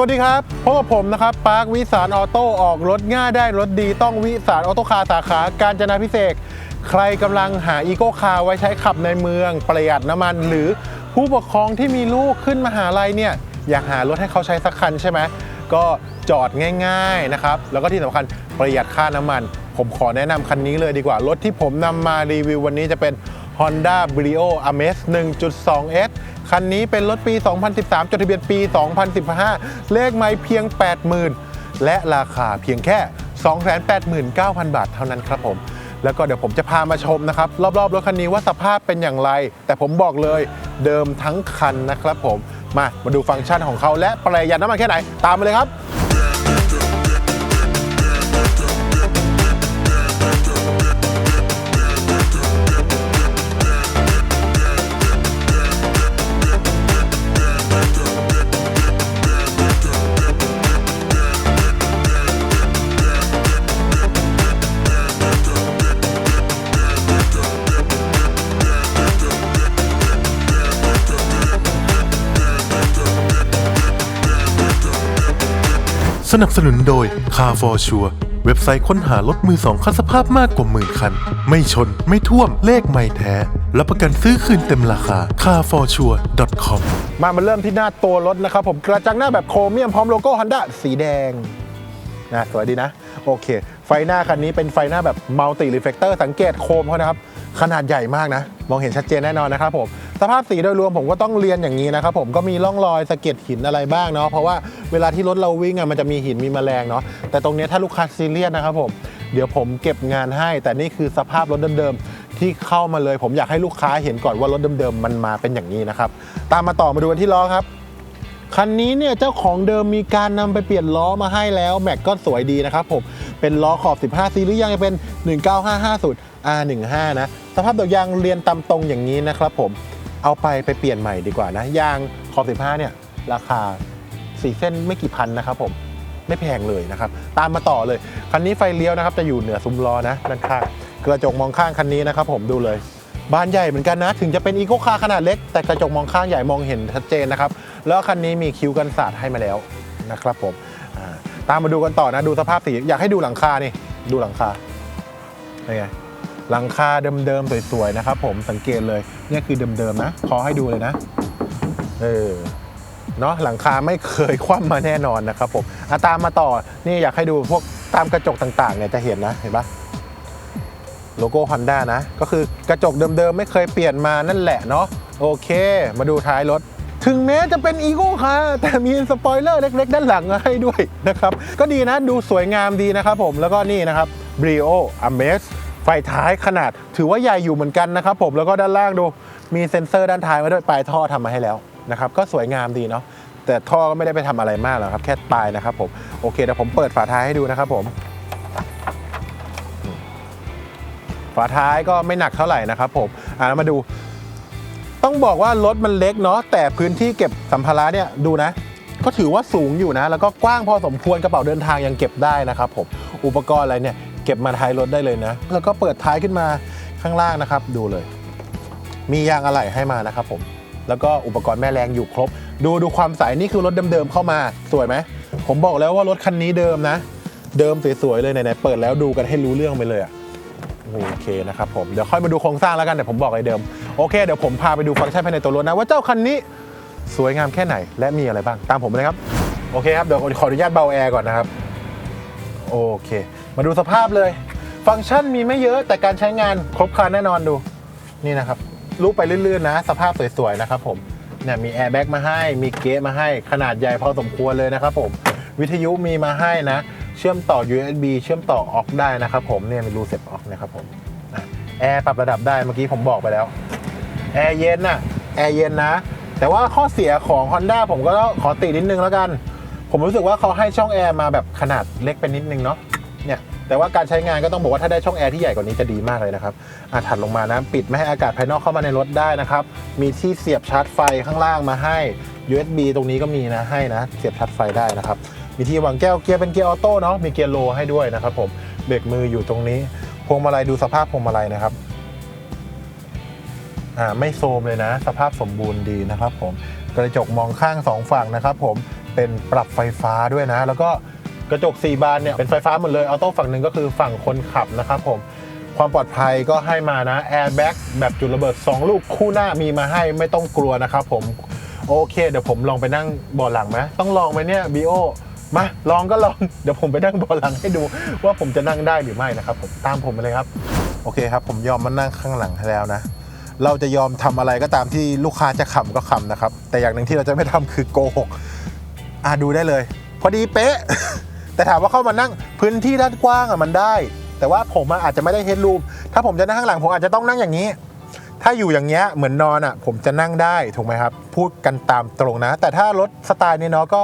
วัสดีครับพบกับผมนะครับปาร์ควิสารออโต้ออกรถง่ายได้รถดีต้องวิสารออโต้คาร์สาขาการจนาพิเศษ ใครกำลังหาอีโก้คาร์ไว้ใช้ขับในเมือง ประหยัดน้ำมัน หรือผู้ปกครองที่มีลูกขึ้นมหาลัยเนี่ยอยากหารถให้เขาใช้สักคันใช่ไหมก็จอดง่ายๆนะครับแล้วก็ที่สำคัญประหยัดค่าน้ำมัน ผมขอแนะนำคันนี้เลยดีกว่า รถที่ผมนำมารีวิววันนี้จะเป็น Honda Brio Amaz 1.2S คันนี้เป็นรถปี 2013 จดทะเบียนปี 2015 เลขไม่เพียง 80,000 และราคาเพียงแค่ 289,000 บาทเท่านั้นครับผม แล้วก็เดี๋ยวผมจะพามาชมนะครับ รอบๆรถคันนี้ว่าสภาพเป็นอย่างไร แต่ผมบอกเลยเดิมทั้งคันนะครับผม มามาดูฟังก์ชันของเขาและประหยัดน้ำมันแค่ไหน ตามมาเลยครับ สนับสนุนโดย Car for Sure เว็บไซต์ค้นหารถมือสองคันสภาพมากกว่าหมื่นคัน ไม่ชนไม่ท่วมเลขไม่แท้รับประกันซื้อคืนเต็มราคา carforsure.com มามาเริ่มที่หน้าตัวรถนะครับผมกระจังหน้าแบบโครเมียมพร้อมโลโก้ Honda สีแดงนะสวยดีนะ โอเค ไฟหน้าคันนี้เป็นไฟหน้าแบบมัลติรีเฟล c เตอร์สังเกตโคมเขานะครับ ขนาดใหญ่มากนะ มองเห็นชัดเจนแน่นอนนะครับผม สภาพสีโดยรวมผมก็ต้องเรียนอย่างนี้นะครับผมก็มีร่องรอยสะเก็ดหินอะไรบ้างเนาะเพราะว่าเวลาที่รถเราวิ่งอะมันจะมีหินมีแมลงเนาะแต่ตรงนี้ถ้าลูกค้าซีเรียสนะครับผมเดี๋ยวผมเก็บงานให้ แต่นี่คือสภาพรถเดิมๆที่เข้ามาเลย ผมอยากให้ลูกค้าเห็นก่อนว่ารถเดิมๆมันมาเป็นอย่างนี้นะครับตามมาต่อมาดูกันที่ล้อครับคันนี้เนี่ยเจ้าของเดิมมีการนำไปเปลี่ยนล้อมาให้แล้วแม็กก็สวยดีนะครับผมเป็นล้อขอบ 15ซีหรือยังเป็น 19550 R15 นะสภาพดอกยางเรียนตามตรงอย่างนี้นะครับผม เอาไปไปเปลี่ยนใหม่ดีกว่านะยางขอบ15เนี่ยราคา4เส้นไม่กี่พันนะครับผมไม่แพงเลยนะครับ ตามมาต่อเลย คันนี้ไฟเลี้ยวนะครับ จะอยู่เหนือซุ้มล้อนะด้านข้างกระจกมองข้างคันนี้นะครับ ผมดูเลยบานใหญ่เหมือนกันนะ ถึงจะเป็นอีโคคาร์ขนาดเล็ก แต่กระจกมองข้างใหญ่มองเห็นชัดเจนนะครับ แล้วคันนี้มีคิ้วกันสาดให้มาแล้วนะครับผมตามมาดูกันต่อนะดูสภาพสีอยากให้ดูหลังคานี่ดูหลังคาเป็นไง หลังคาเดิมๆสวยๆนะครับผมสังเกตเลยเนี่ยคือเดิมๆนะขอให้ดูเลยนะเออเนาะหลังคาไม่เคยคว่ำมาแน่นอนนะครับผมอะตามมาต่อนี่อยากให้ดูพวกตามกระจกต่างๆเนี่ยจะเห็นนะเห็นปะโลโก้ Honda นะ ก็คือกระจกเดิมๆ ไม่เคยเปลี่ยนมานั่นแหละเนาะโอเค มาดูท้ายรถ ถึงแม้จะเป็นอีโก้คาร์แต่มีสปอยเลอร์เล็ก ๆ ด้านหลังให้ด้วยนะครับ ก็ดีนะดูสวยงามดีนะครับผมแล้วก็นี่นะครับ Brio Amaze ไฟท้ายขนาดถือว่าใหญ่อยู่เหมือนกันนะครับผมแล้วก็ด้านล่างดูมีเซ็นเซอร์ด้านท้ายมาด้วยปลายท่อทำมาให้แล้วนะครับก็สวยงามดีเนาะแต่ท่อก็ไม่ได้ไปทำอะไรมากหรอกครับ แค่ปลายนะครับผมโอเคเดี๋ยวผมเปิดฝาท้ายให้ดูนะครับผมฝาท้ายก็ไม่หนักเท่าไหร่นะครับผมอ่ามาดู ต้องบอกว่ารถมันเล็กเนาะแต่พื้นที่เก็บสัมภาระเนี่ยดูนะ ก็ถือว่าสูงอยู่นะ แล้วก็กว้างพอสมควรกระเป๋าเดินทางยังเก็บได้นะครับผมอุปกรณ์อะไรเนี่ย เก็บมาท้ายรถได้เลยนะ แล้วก็เปิดท้ายขึ้นมาข้างล่างนะครับ ดูเลย มียางอะไหล่ให้มานะครับผม แล้วก็อุปกรณ์แม่แรงอยู่ครบ ดูดูความใสนี่คือรถเดิมๆเข้ามาสวยไหมผมบอกแล้วว่ารถคันนี้เดิมนะ เดิมสวยๆเลยไหนๆเปิดแล้วดูกันให้รู้เรื่องไปเลยอะโอเคนะครับผมเดี๋ยวค่อยมาดูโครงสร้างแล้วกันเดี๋ยวผมบอกเลยเดิมโอเคเดี๋ยวผมพาไปดูฟังก์ชันภายในตัวรถนะ ว่าเจ้าคันนี้สวยงามแค่ไหนและมีอะไรบ้างตามผมเลยครับ โอเคครับเดี๋ยวขออนุญาตเบาแอร์ก่อนนะครับ โอเค มาดูสภาพเลย ฟังก์ชันมีไม่เยอะแต่การใช้งานครบครันแน่นอนดู นี่นะครับรูปไปลื่นๆนะ สภาพสวยๆนะครับผมเนี่ยมีแอร์แบ็กมาให้ มีเกะมาให้ขนาดใหญ่พอสมควรเลยนะครับผม วิทยุมีมาให้นะ เชื่อมต่อ USB เชื่อมต่อออกได้นะครับผมเนี่ยมีรูเสียบออกนะครับผมแอร์ปรับระดับได้เมื่อกี้ผมบอกไปแล้วแอร์เย็นน่ะแอร์เย็นนะ แต่ว่าข้อเสียของ Honda ผมก็ขอตินิดนึงแล้วกัน ผมรู้สึกว่าเขาให้ช่องแอร์มาแบบขนาดเล็กไปนิดนึงเนาะ แต่ว่าการใช้งานก็ต้องบอกว่าถ้าได้ช่องแอร์ที่ใหญ่กว่านี้จะดีมากเลยนะครับอะถัดลงมานะปิดไม่ให้อากาศภายนอกเข้ามาในรถได้นะครับ มีที่เสียบชาร์จไฟข้างล่างมาให้ USB ตรงนี้ก็มีนะให้นะ เสียบชาร์จไฟได้นะครับ มีที่วางแก้วเกียร์เป็นเกียร์ออโต้เนาะมีเกียร์โลให้ด้วยนะครับผมเบรกมืออยู่ตรงนี้พวงมาลัยดูสภาพพวงมาลัยนะครับอ่าไม่โซมเลยนะ สภาพสมบูรณ์ดีนะครับ ผมกระจกมองข้างสองฝั่งนะครับ ผมเป็นปรับไฟฟ้าด้วยนะ แล้วก็ กระจก 4 บานเนี่ยเป็นไฟฟ้าหมดเลยออโต้ฝั่งหนึ่งก็คือฝั่งคนขับนะครับผมความปลอดภัยก็ให้มานะแอร์แบ็กแบบจุดระเบิด 2 ลูกคู่หน้ามีมาให้ไม่ต้องกลัวนะครับผมโอเค เดี๋ยวผมลองไปนั่งเบาะหลังไหมต้องลองไหมเนี่ยบีโอมาลองก็ลอง เดี๋ยวผมไปนั่งเบาะหลังให้ดูว่าผมจะนั่งได้หรือไม่นะครับผมตามผมมาเลยครับ โอเคครับ ผมยอมมานั่งข้างหลังแล้วนะ เราจะยอมทำอะไรก็ตามที่ลูกค้าจะขำก็ขำนะครับ แต่อย่างหนึ่งที่เราจะไม่ทำคือโกหกอะดูได้เลย พอดีเป๊ะ แต่ถามว่าเข้ามานั่งพื้นที่ด้านกว้างอะมันได้ แต่ว่าผมอาจจะไม่ได้เฮดรูมถ้าผมจะนั่งข้างหลังผมอาจจะต้องนั่งอย่างนี้ ถ้าอยู่อย่างเงี้ยเหมือนนอนอะผมจะนั่งได้ถูกไหมครับ พูดกันตามตรงนะ แต่ถ้ารถสไตล์นี้เนาะก็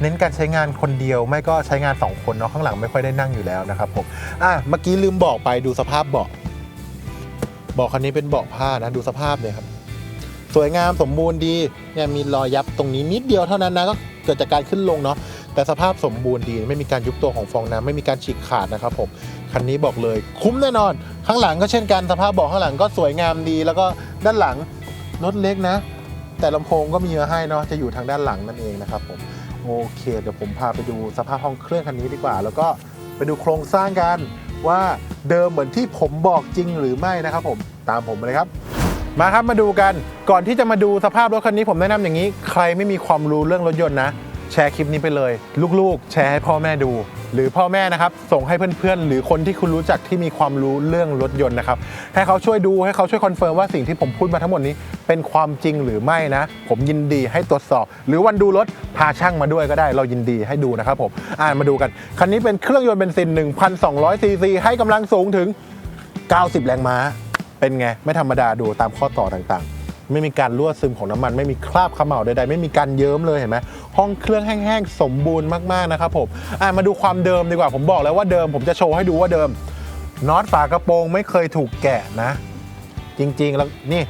เน้นการใช้งานคนเดียวไม่ก็ใช้งาน 2 คนเนาะข้างหลังไม่ค่อยได้นั่งอยู่แล้วนะครับผมอะเมื่อกี้ลืมบอกไปดูสภาพเบาะเบาะคันนี้เป็นเบาะผ้านะดูสภาพเลยครับ สวยงามสมบูรณ์ดีเนี่ยมีรอยยับตรงนี้นิดเดียวเท่านั้นนะก็เกิดจากการขึ้นลงเนาะ แต่สภาพสมบูรณ์ดีไม่มีการยุบตัวของฟองน้ำไม่มีการฉีกขาดนะครับผมคันนี้บอกเลยคุ้มแน่นอน ข้างหลังก็เช่นกันสภาพเบาะข้างหลังก็สวยงามดี แล้วก็ด้านหลังรถเล็กนะ แต่ลำโพงก็มีมาให้เนาะจะอยู่ทางด้านหลังนั่นเองนะครับผมโอเค เดี๋ยวผมพาไปดูสภาพห้องเครื่องคันนี้ดีกว่า แล้วก็ไปดูโครงสร้างกันว่าเดิมเหมือนที่ผมบอกจริงหรือไม่นะครับผมตามผมเลยครับ มาครับมาดูกันก่อนที่จะมาดูสภาพรถคันนี้ผมแนะนำอย่างนี้ ใครไม่มีความรู้เรื่องรถยนต์นะ แชร์คลิปนี้ไปเลย ลูกๆ แชร์ให้พ่อแม่ดู หรือพ่อแม่นะครับ ส่งให้เพื่อนๆ หรือคนที่คุณรู้จักที่มีความรู้เรื่องรถยนต์นะครับ ให้เขาช่วยดูให้เขาช่วยคอนเฟิร์มว่าสิ่งที่ผมพูดมาทั้งหมดนี้ เป็นความจริงหรือไม่นะ ผมยินดีให้ตรวจสอบ หรือวันดูรถพาช่างมาด้วยก็ได้ เรายินดีให้ดูนะครับผมอ่านมาดูกันคันนี้เป็นเครื่องยนต์เบนซิน 1,200ซีซีให้กำลังสูงถึง 90 แรงม้า เป็นไงไม่ธรรมดาดูตามข้อต่อต่างๆ ไม่มีการรั่วซึมของน้ำมัน ไม่มีคราบเขม่าใดๆ ไม่มีการเยิ้มเลยเห็นไหมห้องเครื่องแห้งๆ สมบูรณ์มากๆนะครับผมอะมาดูความเดิมดีกว่าผมบอกแล้วว่าเดิม ผมจะโชว์ให้ดูว่าเดิมน็อตฝากระโปรงไม่เคยถูกแกะนะ จริงๆแล้วนี่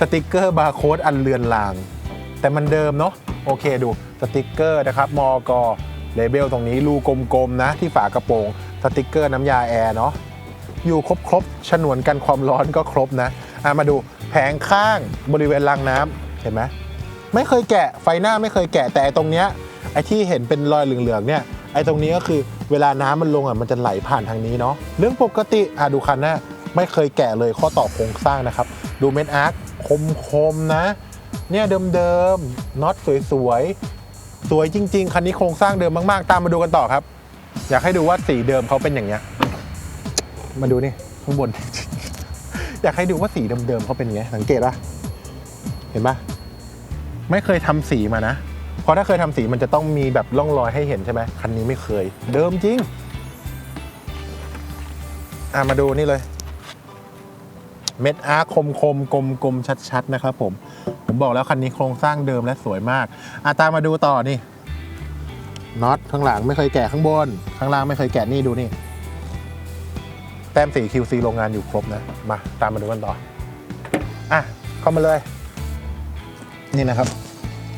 สติกเกอร์บาร์โค้ดอันเลือนลาง แต่มันเดิมเนาะโอเคดูสติกเกอร์นะครับมอกเลเบลตรงนี้รูกลมๆนะที่ฝากระโปรงสติกเกอร์น้ำยาแอร์เนาะอยู่ครบครบฉนวนกันความร้อนก็ครบนะ อะมาดูแผงข้างบริเวณรางน้ำเห็นไหมไม่เคยแกะไฟหน้าไม่เคยแกะแต่ตรงเนี้ยไอ้ที่เห็นเป็นรอยเหลืองๆเนี่ยไอ้ตรงนี้ก็คือเวลาน้ำมันลงอะมันจะไหลผ่านทางนี้เนาะเรื่องปกติอะดูคันหน้าไม่เคยแกะเลยข้อต่อโครงสร้างนะครับ ดูเม็ดอาร์คคมๆนะ เนี่ยเดิมๆน็อตสวยๆ สวยจริง ๆ คันนี้โครงสร้างเดิมมากๆ ตามมาดูกันต่อครับ อยากให้ดูว่าสีเดิมเขาเป็นอย่างเงี้ย มาดูนี่ข้างบน อยากให้ดูว่าสีเดิมๆเขาเป็นไงสังเกตปะเห็นปะไม่เคยทำสีมานะ เพราะถ้าเคยทำสีมันจะต้องมีแบบร่องรอยให้เห็นใช่ไหมคันนี้ไม่เคย เดิมจริง อะมาดูนี่เลย เม็ดอาร์คมคมๆกลมกลมๆชัดๆ นะครับผม ผมบอกแล้วคันนี้โครงสร้างเดิมและสวยมากอาตามมาดูต่อนี่น็อตข้างหลังไม่เคยแกะข้างบน ข้างล่างไม่เคยแกะนี่ดูนี่แต้มสี QC โรงงานอยู่ครบนะ มาตามมาดูกันต่อ อะ เข้ามาเลย นี่นะครับ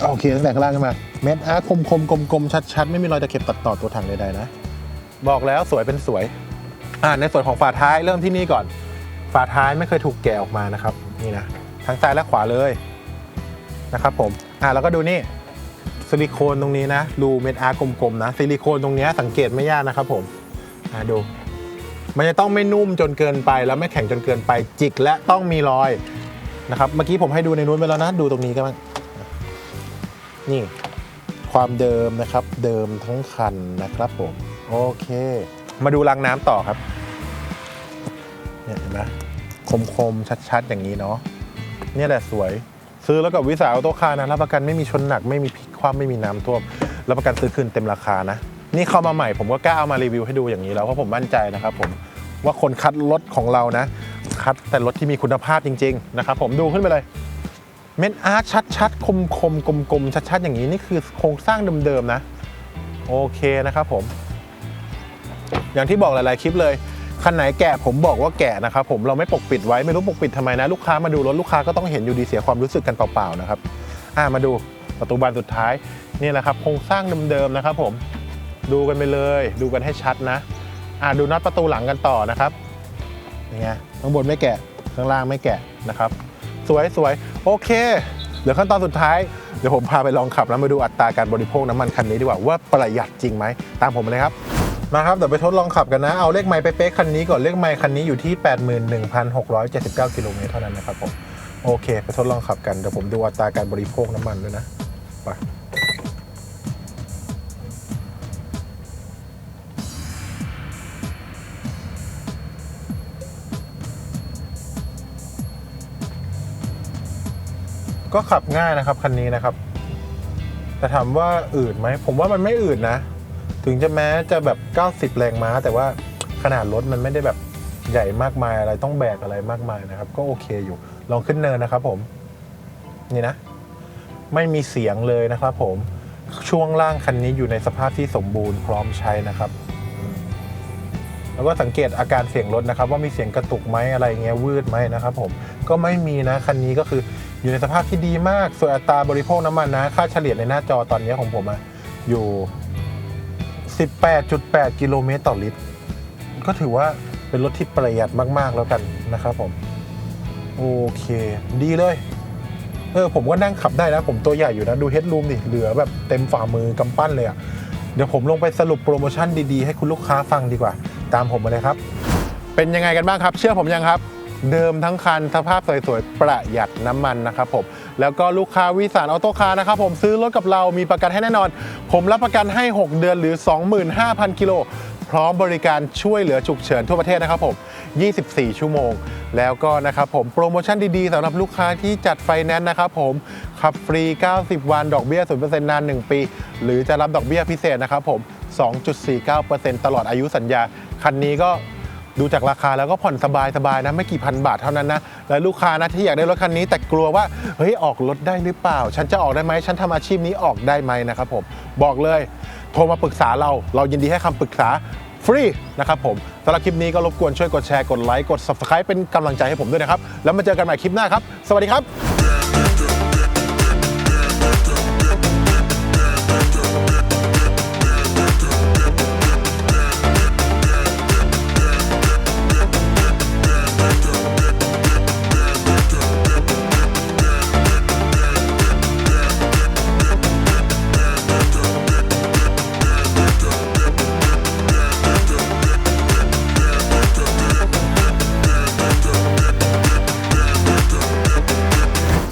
โอเคตั้งแต่ข้างล่างขึ้นมา เม็ดอาร์คมคมกลมๆชัดๆไม่มีรอยตะเข็บตัดต่อตัวถังใดๆนะ บอกแล้วสวยเป็นสวย อ่าในส่วนของฝาท้ายเริ่มที่นี่ก่อน ฝาท้ายไม่เคยถูกแกะออกมานะครับ นี่นะทั้งซ้ายและขวาเลยนะครับผม อ่าแล้วก็ดูนี่ซิลิโคนตรงนี้นะรูเม็ดอาร์กลมๆนะซิลิโคนตรงนี้สังเกตไม่ยากนะครับผมอ่าดู มันจะต้องไม่นุ่มจนเกินไปแล้วไม่แข็งจนเกินไปจิกและต้องมีรอยนะครับเมื่อกี้ผมให้ดูในนู้นไปแล้วนะดูตรงนี้ก็บ้างนี่ความเดิมนะครับเดิมทั้งคันนะครับผมโอเค มาดูรางน้ำต่อครับเนี่ยเห็นไหมคมๆชัดๆ อย่างนี้เนาะเนี่ยแหละสวยซื้อแล้วกับวิสาออโต้คาร์นะรับประกันไม่มีชนหนักไม่มีพลิกคว่ำไม่มีน้ำท่วมรับประกันซื้อคืนเต็มราคานะ นี่เข้ามาใหม่ผมก็กล้าเอามารีวิวให้ดูอย่างนี้แล้วเพราะผมมั่นใจนะครับผมว่าคนคัดรถของเรานะ คัดแต่รถที่มีคุณภาพจริง ๆ นะครับผมดูขึ้นไปเลยเม็ดอาร์ตชัดๆ คมๆกลมๆชัดๆ อย่างนี้นี่คือโครงสร้างเดิมๆนะ โอเคนะครับผม อย่างที่บอกหลายๆคลิปเลยคันไหนแกะผมบอกว่าแกะนะครับผมเราไม่ปกปิดไว้ไม่รู้ปกปิดทำไมนะ ลูกค้ามาดูรถลูกค้าก็ต้องเห็นอยู่ดีเสียความรู้สึกกันเปล่าๆนะครับอ่ามาดูประตูบานสุดท้ายนี่แหละครับโครงสร้างเดิมๆนะครับผม ดูกันไปเลย ดูกันให้ชัดนะอ่าดูน็อตประตูหลังกันต่อนะครับนี่ไงข้างบนไม่แกะข้างล่างไม่แกะนะครับ สวยสวยโอเคเหลือขั้นตอนสุดท้ายเดี๋ยวผมพาไปลองขับแล้วมาดูอัตราการบริโภคน้ำมันคันนี้ดีกว่าว่าประหยัดจริงไหมตามผมเลยครับมาครับเดี๋ยวไปทดลองขับกันนะ เอาเลขไมล์เป๊ะคันนี้ก่อนเลขไมล์คันนี้อยู่ที่ 81,679กิโลเมตรเท่านั้นนะครับผมโอเค ไปทดลองขับกันเดี๋ยวผมดูอัตราการบริโภคน้ำมันด้วยนะไป ก็ขับง่ายนะครับคันนี้นะครับ แต่ถามว่าอืดไหม ผมว่ามันไม่อืดนะ ถึงจะแม้จะแบบ 90 แรงม้า แต่ว่าขนาดรถมันไม่ได้แบบใหญ่มากมายอะไรต้องแบกอะไรมากมายนะครับ ก็โอเคอยู่ ลองขึ้นเนินนะครับผม นี่นะ ไม่มีเสียงเลยนะครับผมช่วงล่างคันนี้อยู่ในสภาพที่สมบูรณ์พร้อมใช้นะครับ แล้วก็สังเกตอาการเสียงรถนะครับ ว่ามีเสียงกระตุกไหมอะไรเงี้ยวืดไหมนะครับ ผมก็ไม่มีนะคันนี้ก็คือ อยู่ในสภาพที่ดีมาก ส่วนอัตราบริโภคน้ำมันนะ ค่าเฉลี่ยในหน้าจอตอนนี้ของผมอะอยู่ 18.8 กิโลเมตรต่อลิตร ก็ถือว่าเป็นรถที่ประหยัดมากๆแล้วกันนะครับผม โอเค ดีเลย เออ ผมก็นั่งขับได้นะ ผมตัวใหญ่อยู่นะ ดูเฮดรูมดิ เหลือแบบเต็มฝ่ามือกำปั้นเลยอะ่ะเดี๋ยวผมลงไปสรุปโปรโมชั่นดีๆ ให้คุณลูกค้าฟังดีกว่า ตามผมมาเลยครับ เป็นยังไงกันบ้างครับ เชื่อผมยังครับ เดิมทั้งคันสภาพสวยๆ ประหยัดน้ำมันนะครับผม แล้วก็ลูกค้าวิสานออโต้คาร์นะครับผมซื้อรถกับเรามีประกันให้แน่นอน ผมรับประกันให้ 6 เดือนหรือ 25,000 กิโล พร้อมบริการช่วยเหลือฉุกเฉินทั่วประเทศนะครับผม 24 ชั่วโมง แล้วก็นะครับผมโปรโมชั่นดีๆสำหรับลูกค้าที่จัดไฟแนนซ์นะครับผมขับฟรี 90 วัน ดอกเบี้ย 0%นาน 1 ปี หรือจะรับดอกเบี้ยพิเศษนะครับผม 2.49%ตลอดอายุสัญญา คันนี้ก็ ดูจากราคาแล้วก็ผ่อนสบายสบายๆนะไม่กี่พันบาทเท่านั้นนะ แล้วลูกค้านะที่อยากได้รถคันนี้ แต่กลัวว่าเฮ้ยออกรถได้หรือเปล่า ฉันจะออกได้ไหมฉันทำอาชีพนี้ออกได้ไหมนะครับผมบอกเลยโทรมาปรึกษาเรา เรายินดีให้คำปรึกษาฟรีนะครับผมสำหรับคลิปนี้ก็รบกวนช่วยกดแชร์กดไลค์กด subscribe เป็นกำลังใจให้ผมด้วยนะครับ แล้วมาเจอกันใหม่คลิปหน้าครับ สวัสดีครับ